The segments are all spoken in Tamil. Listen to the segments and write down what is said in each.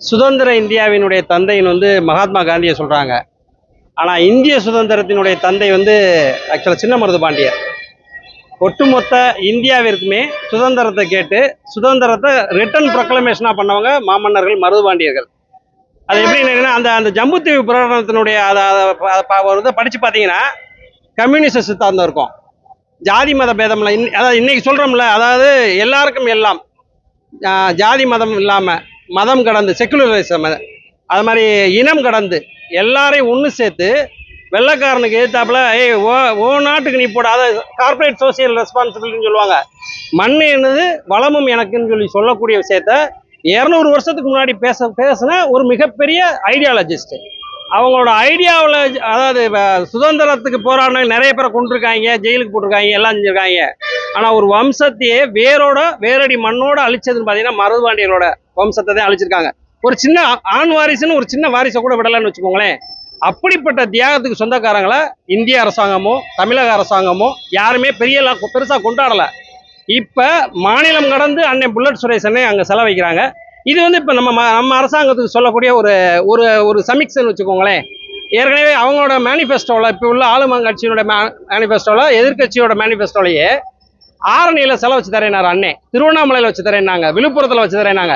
சுதந்திர இந்தியாவினுடைய தந்தையின் வந்து மகாத்மா காந்தியை சொல்கிறாங்க ஆனால் இந்திய சுதந்திரத்தினுடைய தந்தை வந்து ஆக்சுவலாக சின்ன மருது பாண்டியர் ஒட்டுமொத்த இந்தியாவிற்குமே சுதந்திரத்தை கேட்டு சுதந்திரத்தை ரிட்டன் ப்ரொக்ளமேஷனாக பண்ணவங்க மாமன்னர்கள் மருதுபாண்டியர்கள் அது எப்படின்னா அந்த அந்த ஜம்மு தீவு அதை அதை படித்து பார்த்தீங்கன்னா கம்யூனிச சித்தாந்தம் இருக்கும் ஜாதி மத பேதம்ல இன் அதாவது இன்னைக்கு சொல்கிறோம்ல அதாவது எல்லாருக்கும் எல்லாம் ஜாதி மதம் இல்லாமல் மதம் கடந்து செக்குலரிசம் அது மாதிரி இனம் கடந்து எல்லாரையும் ஒன்று சேர்த்து வெள்ளைக்காரனுக்கு எதிர்த்தாப்புல ஏய் ஓ ஓ நாட்டுக்கு நீ போட அதாவது கார்ப்பரேட் சோசியல் ரெஸ்பான்சிபிலிட்டின்னு சொல்லுவாங்க. மண் என்னது வளமும் எனக்குன்னு சொல்லி சொல்லக்கூடிய விஷயத்த இரநூறு வருஷத்துக்கு முன்னாடி பேச பேசின ஒரு மிகப்பெரிய ஐடியாலஜிஸ்ட் அவங்களோட ஐடியாவில் அதாவது சுதந்திரத்துக்கு போராடின நிறைய பேரை கொண்டிருக்காங்க ஜெயிலுக்கு போட்டிருக்காங்க எல்லாம் செஞ்சிருக்காங்க. ஆனால் ஒரு வம்சத்தையே வேரோட வேரடி மண்ணோட அழிச்சதுன்னு பார்த்தீங்கன்னா மருதுபாண்டியரோட வம்சத்தை தான் அழிச்சிருக்காங்க. ஒரு சின்ன ஆண் வாரிசுன்னு ஒரு சின்ன வாரிசை கூட விடலைன்னு வச்சுக்கோங்களேன். அப்படிப்பட்ட தியாகத்துக்கு சொந்தக்காரங்களை இந்திய அரசாங்கமோ தமிழக அரசாங்கமோ யாருமே பெரிய பெருசாக கொண்டாடலை. இப்போ மாநிலம் கடந்து அன்னை புல்லட் சுரேசனை அங்கே செலவைக்கிறாங்க இது வந்து இப்போ நம்ம ம- நம்ம அரசாங்கத்துக்கு சொல்லக்கூடிய ஒரு ஒரு ஒரு சமிக்ஸ்ன்னு வச்சுக்கோங்களேன். ஏற்கனவே அவங்களோட மேனிஃபெஸ்டோவில் இப்போ உள்ள ஆளுமங்க மே மேனிஃபெஸ்டோவில் எதிர்கட்சியோட மேனிஃபெஸ்டோலையே ஆரணியில் செலவு வச்சு தரேனார் அண்ணே. திருவண்ணாமலையில் வச்சு தரேன்னாங்க. விழுப்புரத்தில் வச்சு தரேனாங்க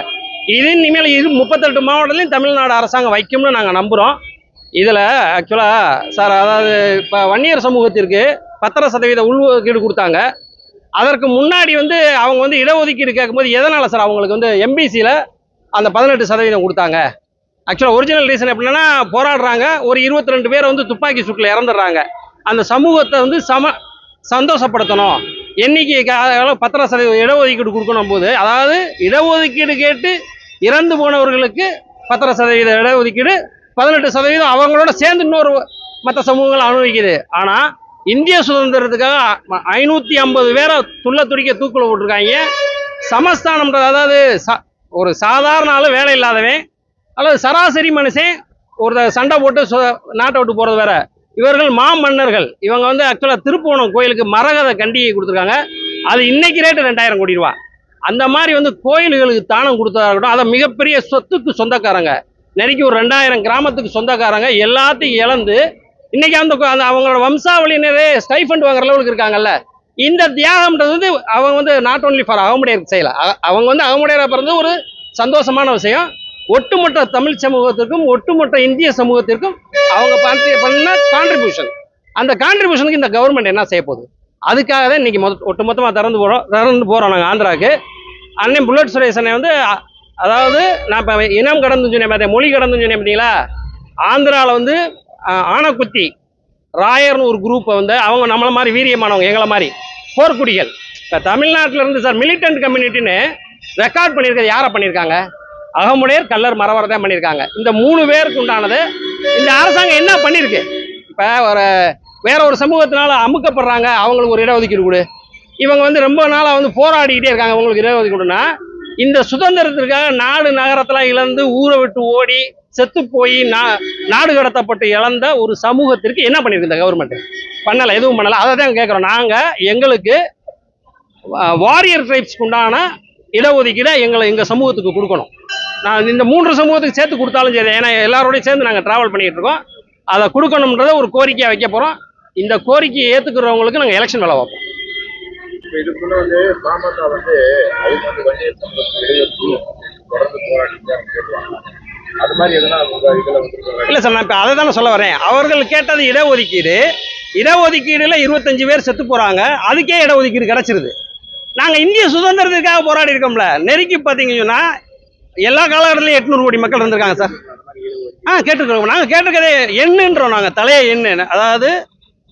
இது இனிமேல் இது முப்பத்தெட்டு மாவட்டத்திலையும் தமிழ்நாடு அரசாங்கம் வைக்கும்னு நாங்கள் நம்புகிறோம் இதில் ஆக்சுவலாக சார் அதாவது இப்போ வன்னியர் சமூகத்திற்கு பத்தரை சதவீத உள்ஒதுக்கீடு கொடுத்தாங்க. அதற்கு முன்னாடி வந்து அவங்க வந்து இடஒதுக்கீடு கேட்கும்போது எதனால் சார் அவங்களுக்கு வந்து எம்பிசியில் அந்த பதினெட்டு சதவீதம் கொடுத்தாங்க. ஆக்சுவலாக ஒரிஜினல் ரீசன் எப்படின்னா போராடுறாங்க. ஒரு இருபத்தி ரெண்டு பேர் வந்து துப்பாக்கி சுட்டில் இறந்துடுறாங்க. அந்த சமூகத்தை வந்து சம சந்தோஷப்படுத்தணும். எண்ணிக்கை கா- சதவீதம் இடஒதுக்கீடு கொடுக்கணும் போது அதாவது இடஒதுக்கீடு கேட்டு இறந்து போனவர்களுக்கு பத்தரை சதவீத இடஒதுக்கீடு பதினெட்டு சதவீதம் அவங்களோட சேர்ந்து இன்னொரு மற்ற சமூகங்கள் அனுபவிக்குது. ஆனால் இந்திய சுதந்திரத்துக்காக ஐநூற்றி ஐம்பது பேரை துள்ள துடிக்க தூக்கில் போட்டிருக்காங்க. சமஸ்தானம்ன்றது அதாவது ச ஒரு சாதாரண ஆள் வேலை இல்லாதவன் அல்லது சராசரி மனுஷன் ஒரு சண்டை போட்டு நாட்டை விட்டு போகிறது வேற. இவர்கள் மாமன்னர்கள் இவங்க வந்து ஆக்சுவலாக திருப்புவனம் கோயிலுக்கு மரகத கண்டியை கொடுத்துருக்காங்க. அது இன்னைக்கு ரேட்டு ரெண்டாயிரம் கோடி ரூபா. அந்த மாதிரி வந்து கோயில்களுக்கு தானம் கொடுத்ததாக இருக்கட்டும் அதை மிகப்பெரிய சொத்துக்கு சொந்தக்காரங்க. நெருக்கி ஒரு ரெண்டாயிரம் கிராமத்துக்கு சொந்தக்காரங்க. எல்லாத்தையும் இழந்து இன்னைக்கு அந்த அந்த அவங்களோட வம்சாவளியினரே ஸ்டைஃபண்ட் வாங்குற அளவுக்கு இருக்காங்கல்ல. இந்த தியாகம்ன்றது வந்து அவங்க வந்து நாட் ஓன்லி ஃபார் அகமுடையர் செய்யலை அவங்க வந்து அகமுடையராக பிறந்து ஒரு சந்தோஷமான விஷயம். ஒட்டுமொத்த தமிழ் சமூகத்திற்கும் ஒட்டுமொத்த இந்திய சமூகத்திற்கும் அவங்க பண்ண பண்ண கான்ட்ரிபியூஷன் அந்த கான்ட்ரிபியூஷனுக்கு இந்த கவர்மெண்ட் என்ன செய்ய போகுது? அதுக்காக தான் இன்னைக்கு மொத்த ஒட்டுமொத்தமாக திறந்து போகிறோம் திறந்து போகிறோம் நாங்கள் ஆந்திராவுக்கு. அண்ணன் புல்லட் சுரேசனை வந்து அதாவது நான் இப்போ இனம் கடந்து சொன்னேன் பார்த்தேன் மொழி கடந்து சொன்னேன் பார்த்தீங்களா ஆந்திராவில் வந்து ஆனக்குத்தி ஆனைக்குத்தி ராயர்னு ஒரு குரூப்பை வந்து அவங்க நம்மளை மாதிரி வீரியமானவங்க எங்களை மாதிரி. போர்க்குடிகள். இப்போ தமிழ்நாட்டில் இருந்து சார் மிலிட்டன்ட் கம்யூனிட்டின்னு ரெக்கார்ட் பண்ணியிருக்கிறது யாரை பண்ணியிருக்காங்க அகமுடையர் கல்லர் மரவரை தான் பண்ணியிருக்காங்க இந்த மூணு பேருக்கு உண்டானது இந்த அரசாங்கம் என்ன பண்ணியிருக்கு இப்போ ஒரு வேற ஒரு சமூகத்தினால அமுக்கப்படுறாங்க அவங்களுக்கு ஒரு இடஒதுக்கீடு கொடு. இவங்க வந்து ரொம்ப நாளாக வந்து போராடிக்கிட்டே இருக்காங்க அவங்களுக்கு இடஒதுக்கீடுனா இந்த சுதந்திரத்திற்காக நாடு நகரத்தில் இழந்து ஊரை விட்டு ஓடி செத்து போய் நா நாடு கடத்தப்பட்டு இழந்த ஒரு சமூகத்திற்கு என்ன பண்ணியிருக்கு இந்த கவர்மெண்ட் பண்ணலை எதுவும் பண்ணலை. அதை தான் கேட்குறோம் நாங்கள் எங்களுக்கு வாரியர் ட்ரைப்ஸ்க்கு உண்டான இடஒதுக்கீடை எங்களை எங்கள் சமூகத்துக்கு கொடுக்கணும். நான் இந்த மூன்று சமூகத்துக்கு சேர்த்து கொடுத்தாலும் சரி. ஏன்னா எல்லாரோடையும் சேர்ந்து நாங்கள் ட்ராவல் பண்ணிகிட்டு இருக்கோம். அதை கொடுக்கணுன்றத ஒரு கோரிக்கையை வைக்க போகிறோம் இந்த கோரிக்கையை ஏற்றுக்கிறவங்களுக்கு நாங்கள் எலெக்ஷன் வேலை வைப்போம் இதுக்குள்ள வந்து பாமக வந்து அவங்க வந்து வன்னியர் சமூகத்துக்கு தொடர்ந்து போராட்டம் அது மாதிரி எதனா உங்க இதுல இல்லை சார் நான் இப்போ அதை தானே சொல்ல வரேன். அவர்கள் கேட்டது இடஒதுக்கீடு. இடஒதுக்கீடுல இருபத்தஞ்சு பேர் செத்து போகிறாங்க அதுக்கே இடஒதுக்கீடு கிடச்சிருது. நாங்கள் இந்திய சுதந்திரத்துக்காக போராடி இருக்கோம்ல. நெருக்கி பார்த்தீங்கன்னா எல்லா காலகட்டத்திலையும் எட்நூறு கோடி மக்கள் இருந்திருக்காங்க சார். ஆ கேட்டுருக்கோம் நாங்கள் கேட்டிருக்கதே எண்ணுன்றோம் நாங்கள் தலைய எண்ணு. அதாவது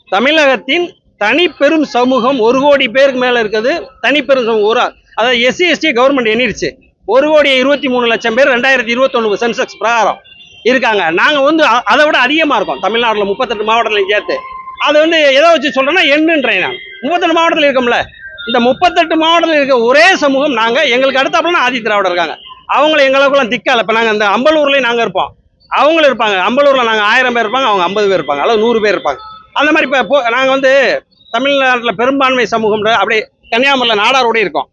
தமிழகத்தின் தனிப்பெரும் சமூகம் ஒரு கோடி பேருக்கு மேலே இருக்குது. தனிப்பெரும் சமூகம் ஒரு அதாவது எஸ்சி எஸ்டி கவர்மெண்ட் எண்ணிருச்சு ஒரு கோடி இருபத்தி மூணு லட்சம் பேர் ரெண்டாயிரத்தி இருபத்தொன்று சென்செக்ஸ் பிரகாரம் இருக்காங்க. நாங்கள் வந்து அதை விட அதிகமாக இருக்கோம். தமிழ்நாட்டில் முப்பத்தெட்டு மாவட்டத்திலையும் சேர்த்து. அது வந்து எதை வச்சு சொல்கிறேன்னா எண்ணுன்றேன் நான். முப்பத்தெட்டு மாவட்டத்தில் இருக்கோம்ல. இந்த முப்பத்தெட்டு மாவட்டத்தில் இருக்க ஒரே சமூகம் நாங்கள் எங்களுக்கு அடுத்தாப்புல ஆதி திராவிடர் இருக்காங்க. அவங்கள எங்களுக்குலாம் திக்கால. இப்போ நாங்கள் இந்த அம்பலூர்லேயும் நாங்கள் இருப்போம். அவங்களும் இருப்பாங்க. அம்பலூரில் நாங்கள் ஆயிரம் பேர் இருப்பாங்க. அவங்க ஐம்பது பேர் இருப்பாங்க. அல்லது நூறு பேர் இருப்பாங்க. அந்த மாதிரி இப்போ நாங்கள் வந்து தமிழ்நாட்டில் பெரும்பான்மை சமூகம்ன்ற அப்படியே கன்னியாகுமரியில் நாடாரோடய இருக்கோம்.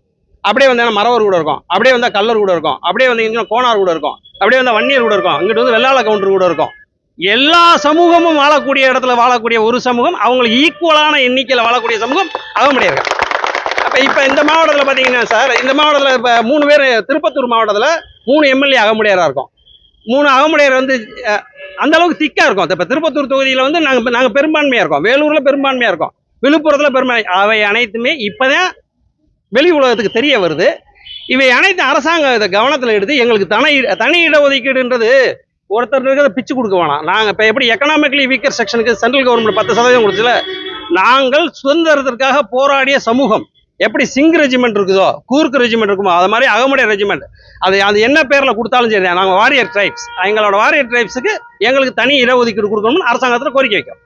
அப்படியே வந்து மறவர் கூட இருக்கும். அப்படியே வந்தால் கல்லர் கூட இருக்கும். அப்படியே வந்து கோனார் கூட இருக்கும். அப்படியே வந்து வன்னியர் கூட இருக்கும். இங்கிட்டு வந்து வெள்ளாள கவுண்டர் கூட இருக்கும். எல்லா சமூகமும் வாழக்கூடிய இடத்துல வாழக்கூடிய ஒரு சமூகம் அவங்களுக்கு ஈக்குவலான எண்ணிக்கையில் வாழக்கூடிய சமூகம் அகமுடையர்கள் அப்போ இப்போ இந்த மாவட்டத்தில் பார்த்தீங்கன்னா சார் இந்த மாவட்டத்தில் இப்போ மூணு பேர் திருப்பத்தூர் மாவட்டத்தில் மூணு எம்எல்ஏ அகமுடையராக இருக்கும். மூணு அகமுடையர் வந்து அந்த அளவுக்கு திக்காக இருக்கும். இப்போ திருப்பத்தூர் தொகுதியில் வந்து நாங்கள் நாங்கள் பெரும்பான்மையாக இருக்கோம். வேலூரில் பெரும்பான்மையாக இருக்கோம். விழுப்புரத்தில் பெரும்பான்மை அவை அனைத்துமே இப்போதான் வெளி உலகத்துக்கு தெரிய வருது. இவை அனைத்து அரசாங்கம் இதை கவனத்தில் எடுத்து எங்களுக்கு தனி தனி இடஒதுக்கீடுன்றது ஒருத்தர் இருக்கிறத பிச்சு கொடுக்க வேணாம். நாங்கள் இப்போ எப்படி எக்கனாமிக்கலி வீக்கர் செக்ஷனுக்கு சென்ட்ரல் கவர்மெண்ட் பத்து சதவீதம் கொடுத்துல நாங்கள் சுதந்திரத்திற்காக போராடிய சமூகம் எப்படி சிங் ரெஜிமெண்ட் இருக்குதோ கூர்க்கு ரெஜிமெண்ட் இருக்குமோ அது மாதிரி அகமுடைய ரெஜிமெண்ட் அது அது என்ன பேரில் கொடுத்தாலும் சரி நாங்கள் வாரியர் ட்ரைப்ஸ் எங்களோட வாரியர் ட்ரைப்ஸுக்கு எங்களுக்கு தனி இடஒதுக்கீடு கொடுக்கணும்னு அரசாங்கத்தில் கோரிக்கை வைக்கிறோம்.